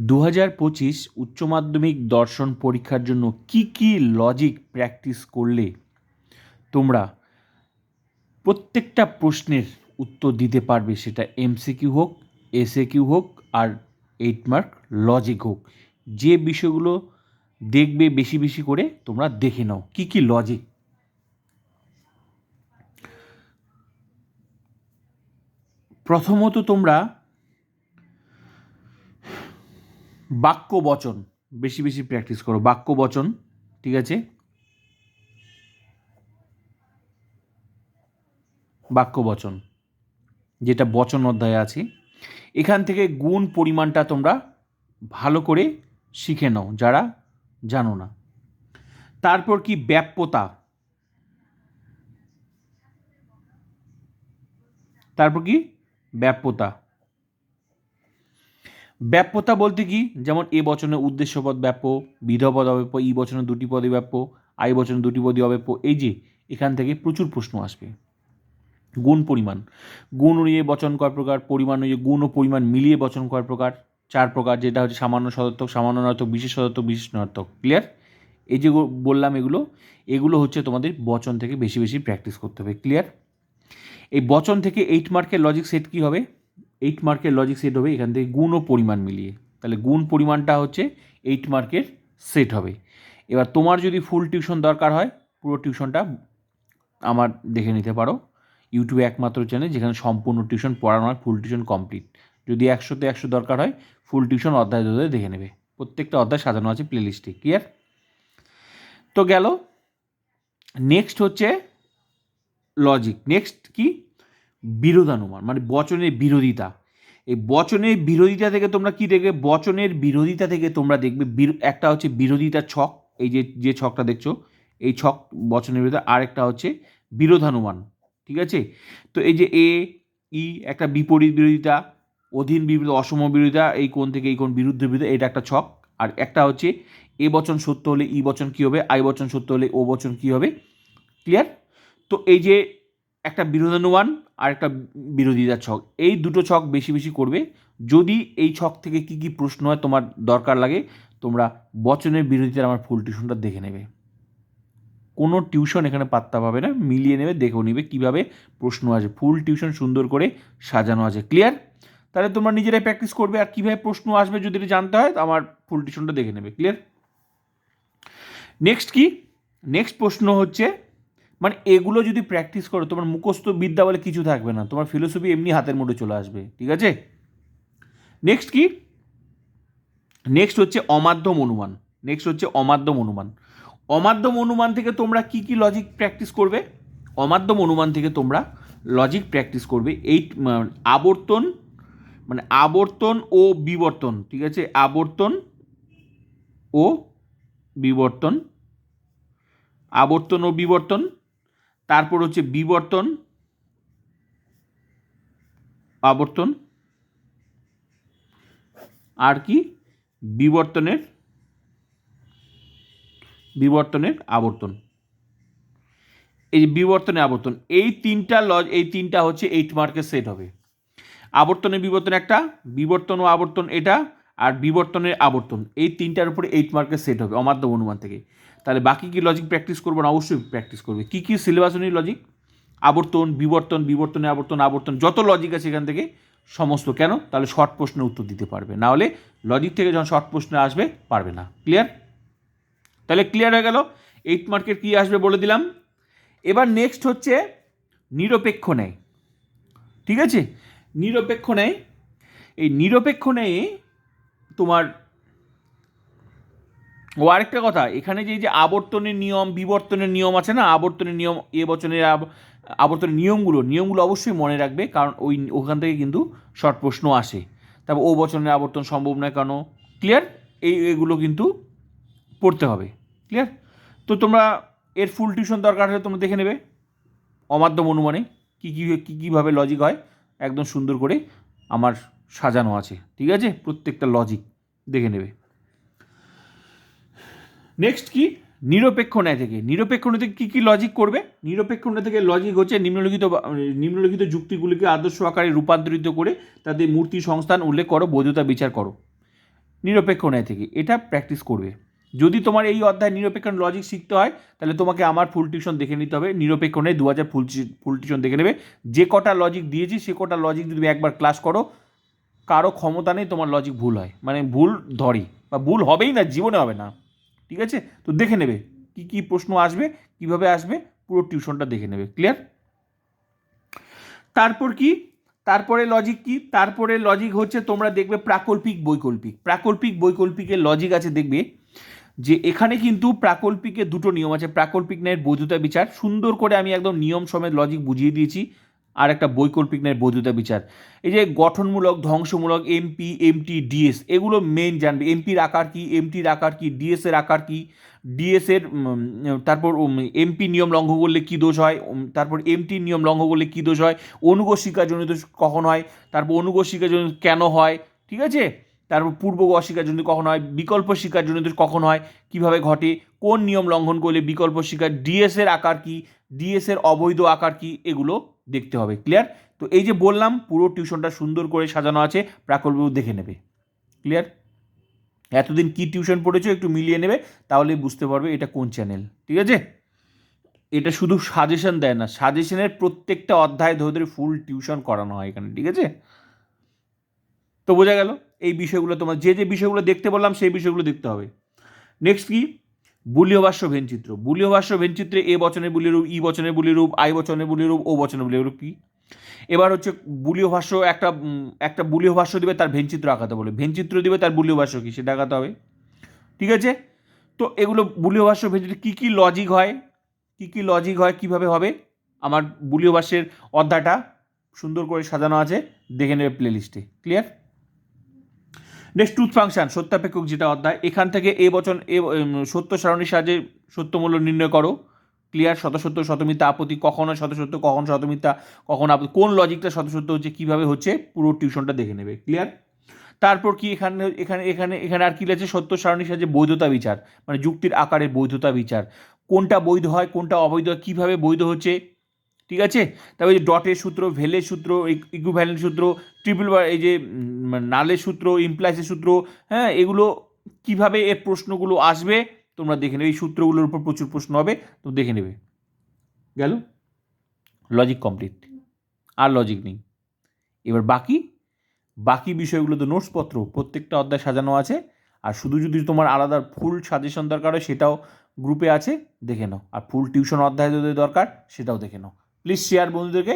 দু হাজার পঁচিশ উচ্চ মাধ্যমিক দর্শন পরীক্ষার জন্য কি কি লজিক প্র্যাকটিস করলে তোমরা প্রত্যেকটা প্রশ্নের উত্তর দিতে পারবে? সেটা এমসিকিউ হোক এসএ কিউ হোক আর এইট মার্ক লজিক হোক। যে বিষয়গুলো দেখবে বেশি বেশি করে তোমরা দেখে নাও। কি কি লজিক প্রথমত তোমরা বাক্য বচন। বেশি বেশি প্র্যাকটিস করো। বাক্য বচন, ঠিক আছে? বাক্য বচন, যেটা বচন অধ্যায়ে আছে। এখান থেকে গুণ পরিমাণটা তোমরা ভালো করে শিখে নাও, যারা জানো না। তারপর কি ব্যাপ্যতা? তারপর কি? ব্যাপ্যতা। ব্যাপ্যতা বলতে কি? যেমন এ বচনের উদ্দেশ্যপদ ব্যাপ্য বিধপদ অব্যাপ্য, ই বচনের দুটি পদে ব্যাপ্য, আই বচনের দুটি পদে অব্যাপ্য, এই যে এখান থেকে প্রচুর প্রশ্ন আসবে। গুণ পরিমাণ। গুণ অনুযায়ী বচন কয় প্রকার? পরিমাণ অনুযায়ী গুণ ও পরিমাণ মিলিয়ে বচন কয় প্রকার? চার প্রকার, যেটা হচ্ছে সামান্য সদর্থক, সামান্য নর্থক বিশেষ সদর্থক, বিশেষ নর্থক ক্লিয়ার এই যে বললাম এগুলো এগুলো হচ্ছে তোমাদের বচন থেকে বেশি বেশি প্র্যাকটিস করতে হবে। ক্লিয়ার এই বচন থেকে এইট মার্কের লজিক সেট কী হবে? এইট মার্কের লজিক সেট হবে, এখান থেকে গুণ ও পরিমাণ মিলিয়ে। তাহলে গুণ পরিমাণটা হচ্ছে এইট মার্কের সেট হবে। এবার তোমার যদি ফুল টিউশন দরকার হয়, পুরো টিউশনটা আমার দেখে নিতে পারো। ইউটিউবে একমাত্র চ্যানেল যেখানে সম্পূর্ণ টিউশন পড়ানো হয় ফুল টিউশন কমপ্লিট যদি একশোতে একশো দরকার হয় ফুল টিউশন অধ্যায় অধ্যায় দেখে নেবে। প্রত্যেকটা অধ্যায় সাজানো আছে প্লেলিস্টে ক্লিয়ার তো গেল। নেক্সট হচ্ছে লজিক নেক্সট কি? বিরোধানুমান মানে বচনের বিরোধিতা। এই বচনের বিরোধিতা থেকে তোমরা কি দেখবে? বচনের বিরোধিতা থেকে তোমরা দেখবে একটা হচ্ছে বিরোধিতা ছক, এই যে যে ছকটা দেখছ, এই ছক বচনের বিরোধিতা, আর একটা হচ্ছে বিরোধানুমান, ঠিক আছে? তো এই যে এ, ই, একটা বিপরীত বিরোধিতা, অধীন বিরোধিতা অসম বিরোধিতা, এই কোণ থেকে এই কোণ বিরুদ্ধ বিরোধিতা, এটা একটা ছক। আর একটা হচ্ছে এ বচন সত্য হলে ই বচন কী হবে? আই বচন সত্য হলে ও বচন কী হবে? ক্লিয়ার? তো এই যে একটা বিরোধানুমান আর একটা বিরোধিতা ছক। এই দুটো ছক বেশি বেশি করবে। যদি এই ছক থেকে কি কি প্রশ্ন হয় তোমার দরকার লাগে, তোমরা বচনের বিরোধিতার আমার ফুল টিউশনটা দেখে নেবে। কোনো টিউশন এখানে পাত্তা পাবে না, মিলিয়ে নেবে, দেখেও নেবে কীভাবে প্রশ্ন আছে ফুল টিউশন সুন্দর করে সাজানো আছে। ক্লিয়ার তাহলে তোমরা নিজেরাই প্র্যাকটিস করবে আর কীভাবে প্রশ্ন আসবে যদি জানতে হয় আমার ফুল টিউশনটা দেখে নেবে। ক্লিয়ার নেক্সট কি? নেক্সট প্রশ্ন হচ্ছে মানে এগুলো যদি প্র্যাকটিস করো, তোমার মুখস্থ বিদ্যা বলে কিছু থাকবে না। তোমার ফিলোসফি এমনি হাতের মুঠে চলে আসবে, ঠিক আছে? নেক্সট কি? নেক্সট হচ্ছে অমাধ্যম অনুমান। নেক্সট হচ্ছে অমাধ্যম অনুমান। অমাধ্যম অনুমান থেকে তোমরা কি কি লজিক প্র্যাকটিস করবে? অমাধ্যম অনুমান থেকে তোমরা লজিক প্র্যাকটিস করবে। এই আবর্তন মানে আবর্তন ও বিবর্তন, ঠিক আছে? আবর্তন ও বিবর্তন। আবর্তন ও বিবর্তন। তারপর হচ্ছে বিবর্তন আবর্তন আর কি? বিবর্তনের বিবর্তনের আবর্তন। এই যে বিবর্তনের আবর্তন, এই তিনটা লজ, এই তিনটা হচ্ছে এইট মার্কের সেট হবে। আবর্তনের বিবর্তন একটা, বিবর্তন ও আবর্তন এটা, আর বিবর্তনের আবর্তন, এই তিনটার উপরে এইট মার্কের সেট হবে অমাধ্যম অনুমান থেকে। তাহলে বাকি কি লজিক প্র্যাকটিস করব না? অবশ্যই প্র্যাকটিস করবে। কী কী সিলেবাস অনুযায়ী লজিক আবর্তন, বিবর্তন, বিবর্তনে আবর্তন আবর্তন, যত লজিক আছে এখান থেকে সমস্ত কেন? তাহলে শর্ট প্রশ্নের উত্তর দিতে পারবে। না হলে লজিক থেকে যখন শর্ট প্রশ্নে আসবে, পারবে না। ক্লিয়ার তাহলে ক্লিয়ার হয়ে গেল। এইট মার্কের কী আসবে বলে দিলাম। এবার নেক্সট হচ্ছে নিরপেক্ষ নেয় ঠিক আছে? নিরপেক্ষ নেয় এই নিরপেক্ষ নেয়ে তোমার ও আরেকটা কথা, এখানে যে যে আবর্তনের নিয়ম, বিবর্তনের নিয়ম আছে না, আবর্তনের নিয়ম, এ বচনের আবর্তনের নিয়মগুলো নিয়মগুলো অবশ্যই মনে রাখবে, কারণ ওই, ওখান থেকে কিন্তু শর্ট প্রশ্ন আসে। তারপর ও বচনের আবর্তন সম্ভব নয় কেন? ক্লিয়ার এই, এগুলো কিন্তু পড়তে হবে। ক্লিয়ার তো তোমরা এর ফুল টিউশন দরকার হলে তোমরা দেখে নেবে। অমাধ্যম অনুমানে কী কী কী, কীভাবে লজিক হয়, একদম সুন্দর করে আমার সাজানো আছে। ঠিক আছে? প্রত্যেকটা লজিক দেখে নেবে। নেক্সট কি? নিরপেক্ষ ন্যায় থেকে। নিরপেক্ষ ন্যায় থেকে কী কী লজিক করবে? নিরপেক্ষ ন্যায় থেকে লজিক হচ্ছে নিম্নলিখিত নিম্নলিখিত যুক্তিগুলিকে আদর্শ আকারে রূপান্তরিত করে তাদের মূর্তি সংস্থান উল্লেখ করো, বৈধতা বিচার করো। নিরপেক্ষ ন্যায় থেকে। এটা প্র্যাকটিস করবে। যদি তোমার এই অধ্যায় নিরপেক্ষ লজিক শিখতে হয়, তাহলে তোমাকে আমার ফুল টিউশন দেখে নিতে হবে। নিরপেক্ষ ন্যায় দু হাজার ফুল ফুল টিউশন দেখে নেবে। যে কটা লজিক দিয়েছি, সে কটা লজিক যদি তুমি একবার ক্লাস করো, কারও ক্ষমতা নেই, তোমার লজিক ভুল হয়। মানে ভুল ধরে। বা ভুল হবেই না, জীবনে হবে না। ঠিক আছে? তো দেখে নেবে কি কি প্রশ্ন আসবে, কীভাবে আসবে, পুরো টিউশনটা দেখে নেবে ক্লিয়ার তারপর কি? তারপরে লজিক কি? তারপরে লজিক হচ্ছে তোমরা দেখবে প্রাকল্পিক, বৈকল্পিক। প্রাকল্পিক বৈকল্পিকের লজিক আছে দেখবে যে এখানে কিন্তু প্রাকল্পিকের দুটো নিয়ম আছে, প্রাকল্পিক ন্যায়ের বৈধতা বিচার। সুন্দর করে আমি একদম নিয়ম সমেত লজিক বুঝিয়ে দিয়েছি। আর একটা বৈকল্পিক ন্যায়ের বৈধতা বিচার। এই যে গঠনমূলক, ধ্বংসমূলক, এমপি, এমটি, ডিএস, এগুলো মেন জানবে। এমপির আকার কি? এমটির আকার কি? ডিএস এর আকার কি? ডিএস এর তারপর এমপি নিয়ম লঙ্ঘন করলে কী দোষ হয়? তারপর এমটি নিয়ম লঙ্ঘন করলে কী দোষ হয়? অনুগোষ শিকারজনিত কখন হয়? তারপর অনুগোষ শিকারজনিত কেন হয়? ঠিক আছে? তারপর পূর্ব অস্বীকারজনিত কখন হয়? বিকল্প শিকারজনিত কখন হয়? কীভাবে ঘটে? কোন নিয়ম লঙ্ঘন করলে বিকল্প শিকার ডিএস এর আকার কি? ডিএস এর অবৈধ আকার কি? এগুলো দেখতে হবে ক্লিয়ার তো এই যে বললাম, পুরো টিউশনটা সুন্দর করে সাজানো আছে প্রাকল্প দেখে নেবে ক্লিয়ার এতদিন কি টিউশন পড়েছো একটু মিলিয়ে নেবে তাহলে বুঝতে পারবে এটা কোন চ্যানেল ঠিক আছে? এটা শুধু সাজেশন দেয় না সাজেশনের প্রত্যেকটা অধ্যায় ধরে ধরে ফুল টিউশন করানো হয় এখানে, ঠিক আছে? তো বোঝা গেল, এই বিষয়গুলো তোমার, যে যে বিষয়গুলো দেখতে বললাম, সেই বিষয়গুলো দেখতে হবে। নেক্সট কি? বুলীয় ভাষ্য ভেনচিত্র। বুলীয় ভাষ্য ভেনচিত্রে এ বচনের বুলি রূপ, ই বচনের বুলি রূপ, আই বচনের বুলি রূপ, ও বচনের বুলি রূপ কি? এবার হচ্ছে বুলীয় ভাষ্য একটা একটা বুলীয় ভাষ্য দিবে, তার ভেনচিত্র আঁকাতে বলে। ভেনচিত্র দিবে, তার বুলীয় ভাষ্য কি? সেটা আঁকাতে হবে। ঠিক আছে? তো এগুলো বুলীয় ভাষ্য ভেনচিত্র কী কী লজিক হয়? কী কী লজিক হয়? কীভাবে হবে? আমার বুলীয় ভাষ্যের অধ্যায়টা সুন্দর করে সাজানো আছে। দেখে নেবে প্লেলিস্টে ক্লিয়ার নেক্সট ট্রুথ ফাংশন সত্যাপেক্ষক যেটা অধ্যায়, এখান থেকে এ বচন, এ সত্য সারণীর সাহায্যে সত্যমূল্য নির্ণয় করো। ক্লিয়ার শতসত্য শতমিথ্যা আপত্তি, কখনো শতসত্য কখন শতমিথ্যা কখন আপত্তি, কোন লজিকটা শতসত্য হচ্ছে, কীভাবে হচ্ছে, পুরো টিউশনটা দেখে নেবে। ক্লিয়ার তারপর কি এখানে এখানে এখানে এখানে আর কি আছে সত্য সারণীর সাহায্যে বৈধতা বিচার মানে যুক্তির আকারের বৈধতা বিচার। কোনটা বৈধ হয়, কোনটা অবৈধ হয়, কীভাবে বৈধ হচ্ছে ঠিক আছে? তারপরে যে ডটের সূত্র, ভেলের সূত্র ইকুভ্যালেন্ট সূত্র ট্রিপল বা এই যে নালের সূত্র ইমপ্লাইসের সূত্র হ্যাঁ এগুলো কীভাবে এর প্রশ্নগুলো আসবে, তোমরা দেখে নেবে। এই সূত্রগুলোর উপর প্রচুর প্রশ্ন হবে, তো দেখে নেবে। গেল? লজিক কমপ্লিট আর লজিক নেই। এবার বাকি বাকি বিষয়গুলো তো নোটসপত্র প্রত্যেকটা অধ্যায় সাজানো আছে, আর শুধু যদি তোমার আলাদা ফুল সাজেশন দরকার হয়, সেটাও গ্রুপে আছে, দেখে নাও। আর ফুল টিউশন অধ্যায় যদি দরকার, সেটাও দেখে নাও। প্লিজ শেয়ার বন্ধুদেরকে